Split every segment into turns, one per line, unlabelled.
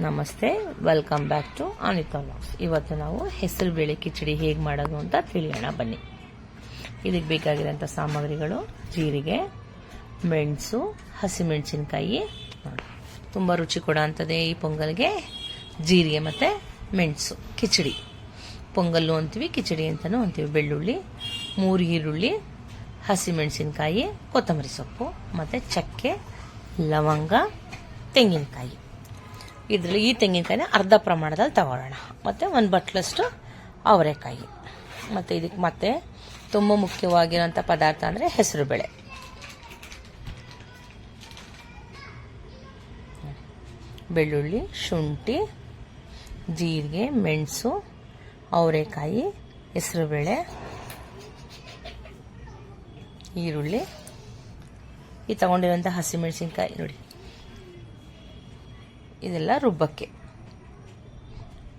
ನಮಸ್ತೆ welcome back to Anita locks ಇವತ್ತು ನಾವು ಹೆಸರು ಬೇಳೆ ಕಿಚಡಿ ಹೇಗೆ ಮಾಡೋದು ಅಂತ ತಿಳಿಯೋಣ, ಬನ್ನಿ. ಇದಕ್ಕೆ ಬೇಕಾಗಿರೋಂಥ ಸಾಮಗ್ರಿಗಳು, ಜೀರಿಗೆ, ಮೆಣಸು, ಹಸಿಮೆಣಸಿನ್ಕಾಯಿ. ತುಂಬ ರುಚಿ ಕೊಡೋಂಥದ್ದೇ ಈ ಪೊಂಗಲ್ಗೆ ಜೀರಿಗೆ ಮತ್ತು ಮೆಣಸು, ಕಿಚಡಿ. ಪೊಂಗಲ್ಲು ಅಂತೀವಿ, ಕಿಚಡಿ ಅಂತಲೂ ಅಂತೀವಿ. ಬೆಳ್ಳುಳ್ಳಿ, ಮೂರು ಈರುಳ್ಳಿ, ಹಸಿಮೆಣಸಿನ್ಕಾಯಿ, ಕೊತ್ತಂಬರಿ ಸೊಪ್ಪು, ಮತ್ತು ಚಕ್ಕೆ, ಲವಂಗ, ತೆಂಗಿನಕಾಯಿ. ಇದರಲ್ಲಿ ಈ ತೆಂಗಿನಕಾಯಿನ ಅರ್ಧ ಪ್ರಮಾಣದಲ್ಲಿ ತಗೊಳ್ಳೋಣ ಮತ್ತು ಒಂದು ಬಟ್ಲಷ್ಟು ಅವರೆಕಾಯಿ. ಮತ್ತು ಇದಕ್ಕೆ ಮತ್ತೆ ತುಂಬ ಮುಖ್ಯವಾಗಿರೋಂಥ ಪದಾರ್ಥ ಅಂದರೆ ಹೆಸರುಬೇಳೆ ಬೆಳ್ಳುಳ್ಳಿ, ಶುಂಠಿ, ಜೀರಿಗೆ, ಮೆಣಸು, ಅವರೆಕಾಯಿ ಹೆಸರುಬೇಳೆ ಈರುಳ್ಳಿ. ಈ ತಗೊಂಡಿರೋಂಥ ಹಸಿಮೆಣಸಿನ್ಕಾಯಿ ನೋಡಿ. ಇದೆಲ್ಲ ರುಬ್ಬಕ್ಕೆ.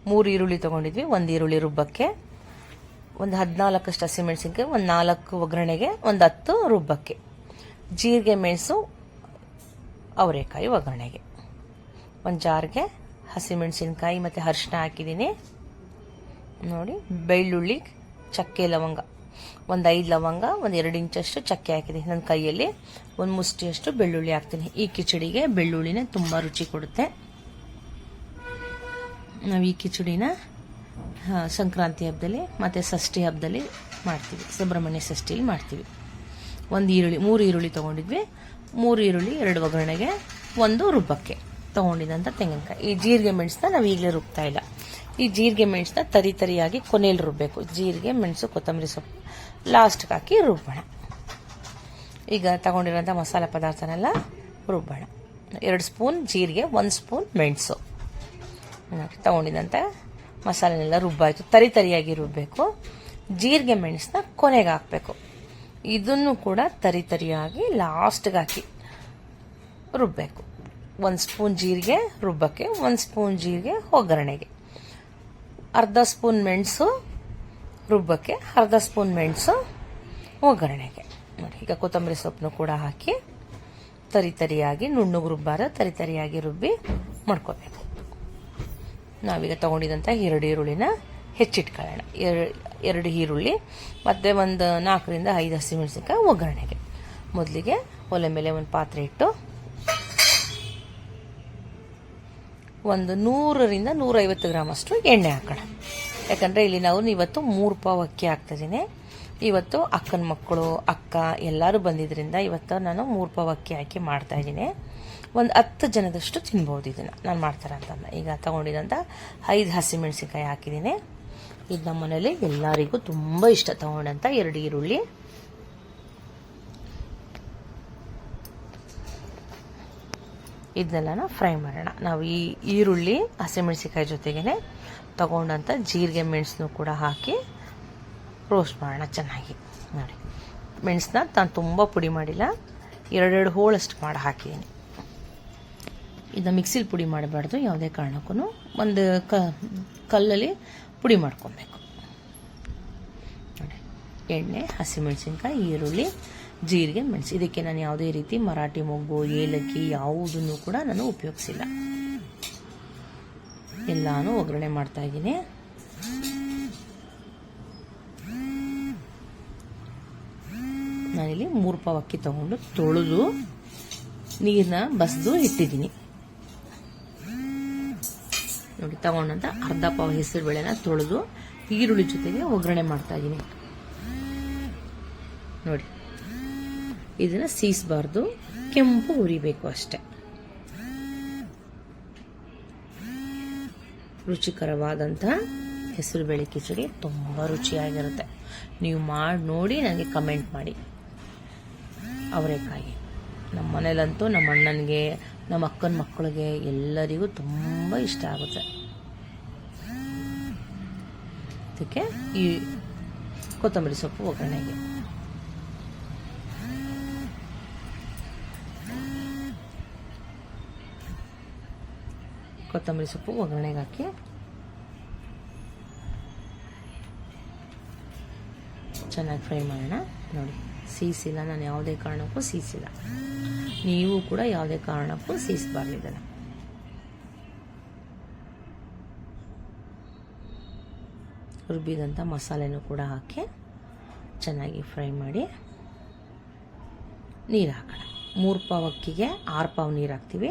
ಮೂರು ಈರುಳ್ಳಿ ತೊಗೊಂಡಿದ್ವಿ, ಒಂದು ಈರುಳ್ಳಿ ರುಬ್ಬಕ್ಕೆ, ಒಂದು ಹದಿನಾಲ್ಕಷ್ಟು ಹಸಿಮೆಣಸಿನ್ಕಾಯಿ ಒಂದು ನಾಲ್ಕು ಒಗ್ಗರಣೆಗೆ, ಒಂದು ಹತ್ತು ರುಬ್ಬಕ್ಕೆ. ಜೀರಿಗೆ, ಮೆಣಸು, ಅವರೆಕಾಯಿ ಒಗ್ಗರಣೆಗೆ. ಒಂದು ಜಾರ್ಗೆ ಹಸಿಮೆಣಸಿನ್ಕಾಯಿ ಮತ್ತು ಅರಿಶಿನ ಹಾಕಿದ್ದೀನಿ. ನೋಡಿ, ಬೆಳ್ಳುಳ್ಳಿ, ಚಕ್ಕೆ, ಲವಂಗ. ಒಂದು ಐದು ಲವಂಗ, ಒಂದು ಎರಡು ಇಂಚಷ್ಟು ಚಕ್ಕೆ ಹಾಕಿದ್ದೀನಿ. ನನ್ನ ಕೈಯಲ್ಲಿ ಒಂದು ಮುಷ್ಟಿಯಷ್ಟು ಬೆಳ್ಳುಳ್ಳಿ ಹಾಕ್ತೀನಿ. ಈ ಕಿಚಡಿಗೆ ಬೆಳ್ಳುಳ್ಳಿನೇ ತುಂಬ ರುಚಿ ಕೊಡುತ್ತೆ. ನಾವು ಈ ಕಿಚಡಿನ ಸಂಕ್ರಾಂತಿ ಹಬ್ಬದಲ್ಲಿ ಮತ್ತು ಷಷ್ಠಿ ಹಬ್ಬದಲ್ಲಿ ಮಾಡ್ತೀವಿ. ಸುಬ್ರಹ್ಮಣ್ಯ ಷಷ್ಠಿಲಿ ಮಾಡ್ತೀವಿ. ಒಂದು ಈರುಳ್ಳಿ, ಮೂರು ಈರುಳ್ಳಿ ತೊಗೊಂಡಿದ್ವಿ. ಮೂರು ಈರುಳ್ಳಿ ಎರಡು ಒಗ್ಗರಣೆಗೆ, ಒಂದು ರುಬ್ಬಕ್ಕೆ ತೊಗೊಂಡಿದ್ದಂಥ ತೆಂಗಿನಕಾಯಿ. ಈ ಜೀರಿಗೆ ಮೆಣಸನ್ನ ನಾವು ಈಗಲೇ ರುಬ್ತಾ ಇಲ್ಲ. ಈ ಜೀರಿಗೆ ಮೆಣಸನ್ನ ತರಿ ತರಿಯಾಗಿ ಕೊನೆಯಲ್ಲಿ ರುಬ್ಬಬೇಕು ಜೀರಿಗೆ, ಮೆಣಸು, ಕೊತ್ತಂಬರಿ ಸೊಪ್ಪು ಲಾಸ್ಟ್ಗೆ ಹಾಕಿ ರುಬ್ಬೋಣ. ಈಗ ತಗೊಂಡಿರೋಂಥ ಮಸಾಲೆ ಪದಾರ್ಥನೆಲ್ಲ ರುಬ್ಬೋಣ. ಎರಡು ಸ್ಪೂನ್ ಜೀರಿಗೆ, ಒಂದು ಸ್ಪೂನ್ ಮೆಣಸು. ತಗೊಂಡಿದ್ದಂಥ ಮಸಾಲೆನೆಲ್ಲ ರುಬ್ಬಾಯಿತು. ತರಿ ತರಿಯಾಗಿ ರುಬ್ಬಬೇಕು ಜೀರಿಗೆ ಮೆಣಸನ್ನ ಕೊನೆಗೆ ಹಾಕಬೇಕು. ಇದನ್ನು ಕೂಡ ತರಿ ತರಿಯಾಗಿ ಲಾಸ್ಟ್ಗೆ ಹಾಕಿ ರುಬ್ಬಬೇಕು ಒಂದು ಸ್ಪೂನ್ ಜೀರಿಗೆ ರುಬ್ಬಕ್ಕೆ, ಒಂದು ಸ್ಪೂನ್ ಜೀರಿಗೆ ಒಗ್ಗರಣೆಗೆ. ಅರ್ಧ ಸ್ಪೂನ್ ಮೆಣಸು ರುಬ್ಬಕ್ಕೆ, ಅರ್ಧ ಸ್ಪೂನ್ ಮೆಣಸು ಒಗ್ಗರಣೆಗೆ. ನೋಡಿ, ಈಗ ಕೊತ್ತಂಬರಿ ಸೊಪ್ಪನ್ನು ಕೂಡ ಹಾಕಿ ತರಿ ತರಿಯಾಗಿ ನುಣ್ಣಗೆ ರುಬ್ಬಾರ, ತರಿ ತರಿಯಾಗಿ ರುಬ್ಬಿ ಮಾಡ್ಕೋಬೇಕು. ನಾವೀಗ ತಗೊಂಡಿದ್ದಂಥ ಎರಡು ಈರುಳ್ಳಿನ ಹೆಚ್ಚಿಟ್ಕೊಳ್ಳೋಣ. ಎರ- ಎರಡು ಈರುಳ್ಳಿ, ಮತ್ತು ಒಂದು ನಾಲ್ಕರಿಂದ ಐದು ಹಸಿಮೆಣಸಿನ್ಕಾಯಿ ಒಗ್ಗರಣೆಗೆ. ಮೊದಲಿಗೆ ಒಲೆ ಮೇಲೆ ಒಂದು ಪಾತ್ರೆ ಇಟ್ಟು ಒಂದು ನೂರರಿಂದ ನೂರೈವತ್ತು ಗ್ರಾಮ್ ಅಷ್ಟು ಎಣ್ಣೆ ಹಾಕೋಣ. ಯಾಕಂದರೆ ಇಲ್ಲಿ ನಾವು ಇವತ್ತು ಮೂರು ಪಾವ್ ಅಕ್ಕಿ ಹಾಕ್ತಿದ್ದೀನಿ ಇವತ್ತು ಅಕ್ಕನ ಮಕ್ಕಳು, ಅಕ್ಕ ಎಲ್ಲರೂ ಬಂದಿದ್ದರಿಂದ ಇವತ್ತು ನಾನು ಮೂರು ಪಾವ್ ಅಕ್ಕಿ ಹಾಕಿ ಮಾಡ್ತಾ ಇದ್ದೀನಿ. ಒಂದು ಹತ್ತು ಜನದಷ್ಟು ತಿನ್ಬೋದು ಇದನ್ನು. ನಾನು ಮಾಡ್ತಾರೆ ಅಂತಂದ ಈಗ ತಗೊಂಡಿದ್ದಂಥ ಐದು ಹಸಿಮೆಣಸಿನ್ಕಾಯಿ ಹಾಕಿದ್ದೀನಿ. ಇದು ನಮ್ಮ ಮನೇಲಿ ಎಲ್ಲರಿಗೂ ತುಂಬ ಇಷ್ಟ. ತಗೊಂಡಂಥ ಎರಡು ಈರುಳ್ಳಿ. ಇದನ್ನೆಲ್ಲನ ಫ್ರೈ ಮಾಡೋಣ. ನಾವು ಈ ಈರುಳ್ಳಿ, ಹಸಿಮೆಣಸಿನ್ಕಾಯಿ ಜೊತೆಗೇ ತಗೊಂಡಂಥ ಜೀರಿಗೆ ಮೆಣಸನ್ನು ಕೂಡ ಹಾಕಿ ರೋಸ್ಟ್ ಮಾಡೋಣ ಚೆನ್ನಾಗಿ. ನೋಡಿ. ಮೆಣಸನ್ನ ನಾನು ತುಂಬ ಪುಡಿ ಮಾಡಿಲ್ಲ. ಎರಡೆರಡು ಹೋಳಷ್ಟು ಮಾಡಿ ಹಾಕಿದ್ದೀನಿ ಇದನ್ನ ಮಿಕ್ಸಿಲಿ ಪುಡಿ ಮಾಡಬಾರ್ದು. ಯಾವುದೇ ಕಾರಣಕ್ಕೂ ಒಂದು ಕ, ಕಲ್ಲಲ್ಲಿ ಪುಡಿ ಮಾಡ್ಕೊಬೇಕು. ನೋಡಿ. ಎಣ್ಣೆ, ಹಸಿಮೆಣಸಿನ್ಕಾಯಿ, ಈರುಳ್ಳಿ, ಜೀರಿಗೆ, ಮೆಣಸು. ಇದಕ್ಕೆ ನಾನು ಯಾವುದೇ ರೀತಿ ಮರಾಠಿ ಮೊಗ್ಗು, ಏಲಕ್ಕಿ ಯಾವುದನ್ನು ಕೂಡ ನಾನು ಉಪಯೋಗಿಸಿಲ್ಲ. ಎಲ್ಲಾನು ಒಗ್ಗರಣೆ ಮಾಡ್ತಾ ನಾನಿಲ್ಲಿ ಮೂರು ಪಾವ್ ಅಕ್ಕಿ ತಗೊಂಡು ತೊಳೆದು ನೀರನ್ನ ಬಸ್ದು ಇಟ್ಟಿದ್ದೀನಿ. ನೋಡಿ, ತಗೊಂಡಂತ ಅರ್ಧ ಪಾವ್ ಹೆಸರು ಬೇಳೆನ ತೊಳೆದು ಈರುಳ್ಳಿ ಜೊತೆಗೆ ಒಗ್ಗರಣೆ ಮಾಡ್ತಾ ಇದ್ದೀನಿ. ನೋಡಿ, ಇದನ್ನ ಸೀಸಬಾರ್ದು, ಕೆಂಪು ಉರಿಬೇಕು ಅಷ್ಟೆ. ರುಚಿಕರವಾದಂಥ ಹೆಸರುಬೇಳೆ ಕಿಚಡಿ ತುಂಬ ರುಚಿಯಾಗಿರುತ್ತೆ. ನೀವು ಮಾಡಿ ನೋಡಿ, ನನಗೆ ಕಮೆಂಟ್ ಮಾಡಿ. ಅವರೆಕಾಯಿ. ನಮ್ಮ ಮನೇಲಂತೂ ನಮ್ಮ ಅಣ್ಣನಿಗೆ ನಮ್ಮ ಅಕ್ಕನ ಮಕ್ಕಳಿಗೆ ಎಲ್ಲರಿಗೂ ತುಂಬ ಇಷ್ಟ ಆಗುತ್ತೆ. ಅದಕ್ಕೆ ಈ ಕೊತ್ತಂಬರಿ ಸೊಪ್ಪು ಒಗ್ಗರಣೆಗೆ. ಕೊತ್ತಂಬರಿ ಸೊಪ್ಪು ಒಗ್ಗರಣೆಗೆ ಹಾಕಿ ಚೆನ್ನಾಗಿ ಫ್ರೈ ಮಾಡೋಣ. ನೋಡಿ, ಸೀಸಿಲ್ಲ, ನಾನು ಯಾವುದೇ ಕಾರಣಕ್ಕೂ ಸೀಸಿಲ್ಲ. ನೀವು ಕೂಡ ಯಾವುದೇ ಕಾರಣಕ್ಕೂ ಸೀಸಬಾರ್ದು ರುಬ್ಬಿದಂಥ ಮಸಾಲೆನೂ ಕೂಡ ಹಾಕಿ ಚೆನ್ನಾಗಿ ಫ್ರೈ ಮಾಡಿ ನೀರು ಹಾಕೋಣ. ಮೂರು ಪಾವ್ ಅಕ್ಕಿಗೆ ಆರು ಪಾವ್ ನೀರು ಹಾಕ್ತೀವಿ.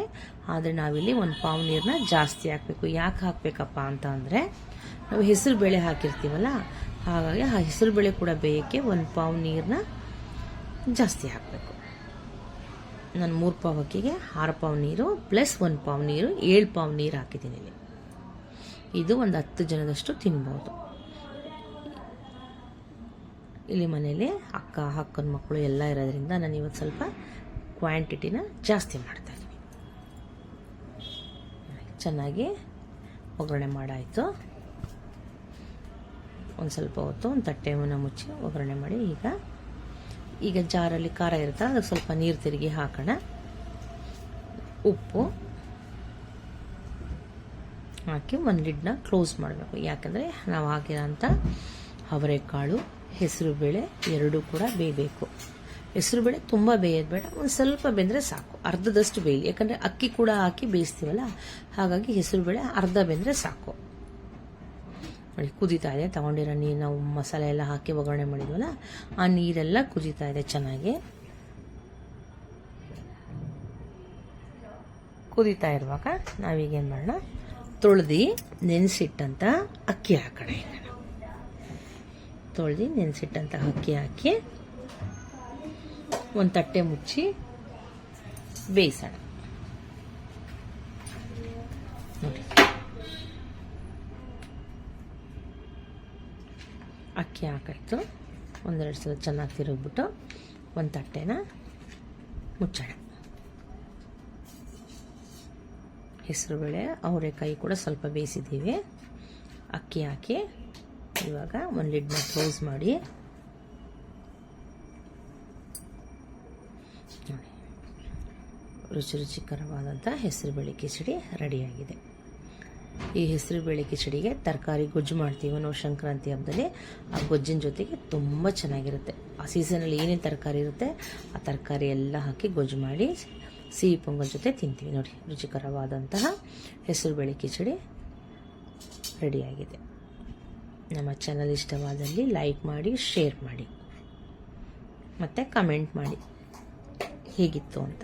ಆದರೆ ನಾವಿಲ್ಲಿ ಒಂದು ಪಾವ್ ನೀರನ್ನ ಜಾಸ್ತಿ ಹಾಕಬೇಕು. ಯಾಕೆ ಹಾಕಬೇಕಪ್ಪ ಅಂತ ಅಂದರೆ, ನಾವು ಹೆಸರು ಬೇಳೆ ಹಾಕಿರ್ತೀವಲ್ಲ ಹಾಗಾಗಿ ಆ ಹೆಸರು ಬೇಳೆ ಕೂಡ ಬೇಯಕ್ಕೆ ಒಂದು ಪಾವ್ ನೀರನ್ನ ಜಾಸ್ತಿ ಹಾಕಬೇಕು. ನಾನು ಮೂರು ಪಾವ್ ಅಕ್ಕಿಗೆ ಆರು ಪಾವ್ ನೀರು ಪ್ಲಸ್ ಒಂದು ಪಾವ್ ನೀರು, ಏಳು ಪಾವ್ ನೀರು ಹಾಕಿದ್ದೀನಿ ಇಲ್ಲಿ. ಇದು ಒಂದು ಹತ್ತು ಜನದಷ್ಟು ತಿನ್ಬೋದು. ಇಲ್ಲಿ ಮನೇಲಿ ಅಕ್ಕ, ಅಕ್ಕನ ಮಕ್ಕಳು ಎಲ್ಲ ಇರೋದ್ರಿಂದ ನಾನು ಇವತ್ತು ಸ್ವಲ್ಪ ಕ್ವಾಂಟಿಟಿನ ಜಾಸ್ತಿ ಮಾಡ್ತಾ ಇದ್ದೀನಿ. ಚೆನ್ನಾಗಿ ಒಗ್ಗರಣೆ ಮಾಡಾಯಿತು. ಒಂದು ಸ್ವಲ್ಪ ಹೊತ್ತು ಒಂದು ತಟ್ಟೆವನ್ನು ಮುಚ್ಚಿ ಒಗ್ಗರಣೆ ಮಾಡಿ ಈಗ ಈಗ ಜಾರಲ್ಲಿ ಖಾರ ಇರುತ್ತೆ, ಅದಕ್ಕೆ ಸ್ವಲ್ಪ ನೀರು ತಿರುಗಿ ಹಾಕೋಣ. ಉಪ್ಪು ಹಾಕಿ ಒಂದು ಲಿಡ್ನ ಕ್ಲೋಸ್ ಮಾಡಬೇಕು. ಯಾಕಂದರೆ ನಾವು ಹಾಕಿರೋಂಥ ಅವರೆಕಾಳು, ಹೆಸರುಬೇಳೆ ಎರಡೂ ಕೂಡ ಬೇಯಬೇಕು. ಹೆಸರುಬೇಳೆ ತುಂಬ ಬೇಯೋದು ಬೇಡ ಒಂದು ಸ್ವಲ್ಪ ಬೆಂದರೆ ಸಾಕು. ಅರ್ಧದಷ್ಟು ಬೇಯಲಿ. ಯಾಕಂದರೆ ಅಕ್ಕಿ ಕೂಡ ಹಾಕಿ ಬೇಯಿಸ್ತೀವಲ್ಲ, ಹಾಗಾಗಿ ಹೆಸರುಬೇಳೆ ಅರ್ಧ ಬೆಂದರೆ ಸಾಕು. ನೋಡಿ ಕುದೀತಾ ಇದೆ. ತಗೊಂಡಿರೋ ನೀರು ನಾವು ಮಸಾಲೆ ಎಲ್ಲ ಹಾಕಿ ಒಗ್ಗರಣೆ ಮಾಡಿದ್ವಲ್ಲ, ಆ ನೀರೆಲ್ಲ ಕುದೀತಾ ಇದೆ ಚೆನ್ನಾಗಿ. ಕುದೀತಾ ಇರುವಾಗ ನಾವೀಗೇನು ಮಾಡೋಣ? ತೊಳೆದು ನೆನೆಸಿಟ್ಟಂತ ಅಕ್ಕಿ ಹಾಕೋಣ ಈಗ ತೊಳೆದು ನೆನೆಸಿಟ್ಟಂತ ಅಕ್ಕಿ ಹಾಕಿ ಒಂದು ತಟ್ಟೆ ಮುಚ್ಚಿ ಬೇಯಿಸೋಣ. ಅಕ್ಕಿ ಹಾಕಾಯ್ತು ಒಂದೆರಡು ಸಲ ಚೆನ್ನಾಗಿ ತಿರುಗ್ಬಿಟ್ಟು ಒಂದು ತಟ್ಟೆನ ಮುಚ್ಚೋಣ. ಹೆಸರುಬೇಳೆ ಅವರೆಕಾಯಿ ಕೂಡ ಸ್ವಲ್ಪ ಬೇಯಿಸಿದ್ದೀವಿ. ಅಕ್ಕಿ ಹಾಕಿ ಇವಾಗ ಒಂದು ಲಿಡ್ನ ಕ್ಲೋಸ್ ಮಾಡಿ. ರುಚಿ ರುಚಿಕರವಾದಂಥ ಹೆಸರುಬೇಳೆ ಕಿಚಡಿ ರೆಡಿಯಾಗಿದೆ. ಈ ಹೆಸರುಬೇಳೆ ಕಿಚಡಿಗೆ ತರಕಾರಿ ಗೊಜ್ಜು ಮಾಡ್ತೀವಿ ನಾವು ಸಂಕ್ರಾಂತಿ ಹಬ್ಬದಲ್ಲಿ, ಆ ಗೊಜ್ಜಿನ ಜೊತೆಗೆ ತುಂಬ ಚೆನ್ನಾಗಿರುತ್ತೆ. ಆ ಸೀಸನಲ್ಲಿ ಏನೇನು ತರಕಾರಿ ಇರುತ್ತೆ, ಆ ತರಕಾರಿ ಎಲ್ಲ ಹಾಕಿ ಗೊಜ್ಜು ಮಾಡಿ ಸಿಹಿ ಪೊಂಗಲ್ ಜೊತೆ ತಿಂತೀವಿ. ನೋಡಿ, ರುಚಿಕರವಾದಂತಹ ಹೆಸರುಬೇಳೆ ಕಿಚಡಿ ರೆಡಿಯಾಗಿದೆ. ನಮ್ಮ ಚಾನಲ್ ಇಷ್ಟವಾದಲ್ಲಿ ಲೈಕ್ ಮಾಡಿ ಶೇರ್ ಮಾಡಿ, ಮತ್ತು ಕಮೆಂಟ್ ಮಾಡಿ. ಹೇಗಿತ್ತು ಅಂತ.